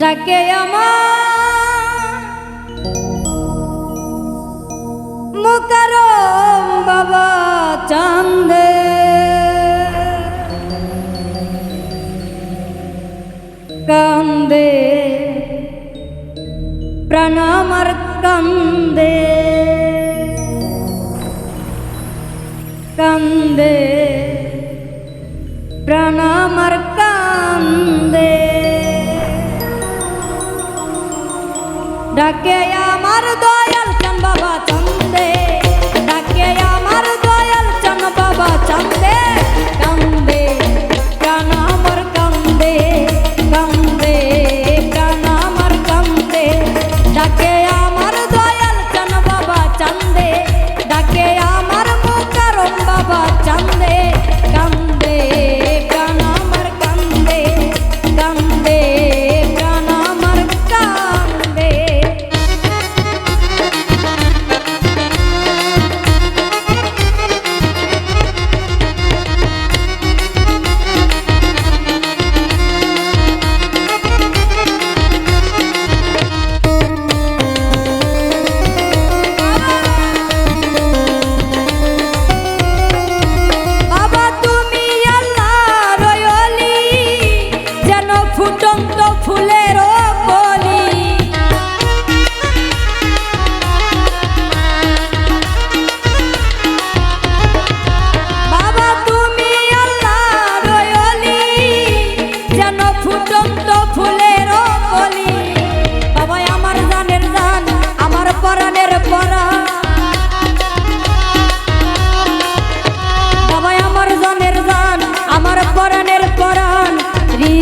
ডাকে আমার। মুকারম বাবা চান্দে। কান্দে। প্রণামর কান্দে। কান্দে। প্রণামর কান্দে। ডাকে আমার দয়াল বাবা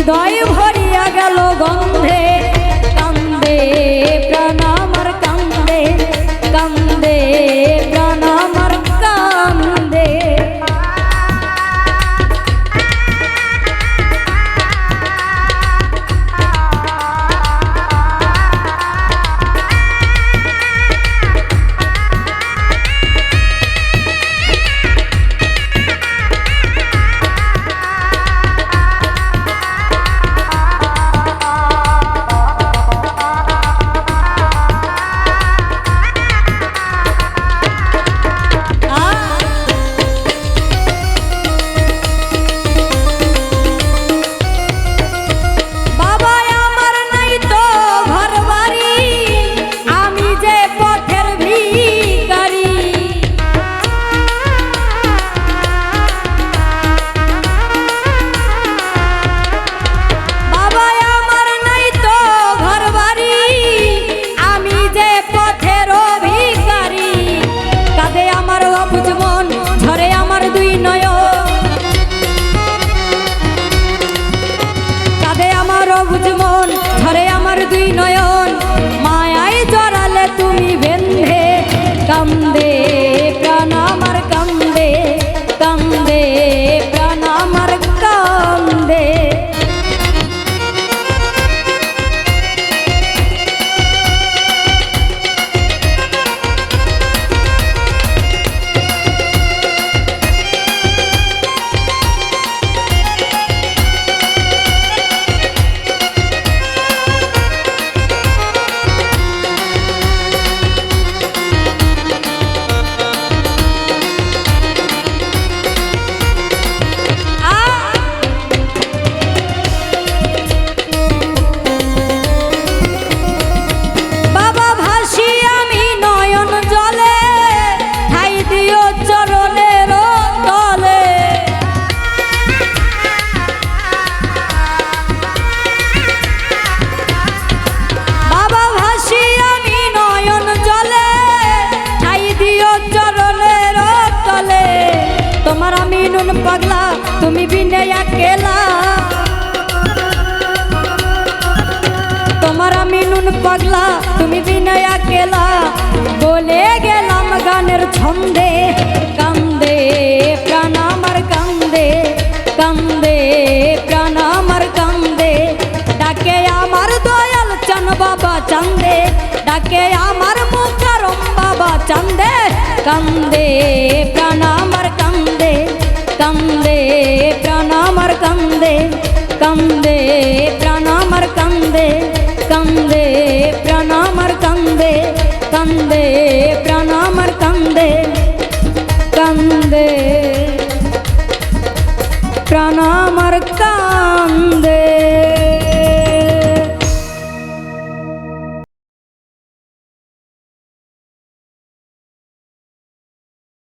হৃদয় ভরিয়া গেল গন্ধে। মিনুন পাগলা, তুমি বিনে একেলা। তোমার মিনুন পাগলা, তুমি বিনে একেলা। বলে গেলাম গানের ছন্দে, কান্দে, প্রাণ আমার কান্দে কান্দে, প্রাণ আমার কান্দে। ডাকে আমার দয়াল চান বাবা চান্দে, ডাকে আমার মুখারম বাবা চান্দে, কান্দে, প্রাণ ಕಂದೆ ಪ್ರಾಣ ಮರ ಕಂದೆ ಕಂದೆ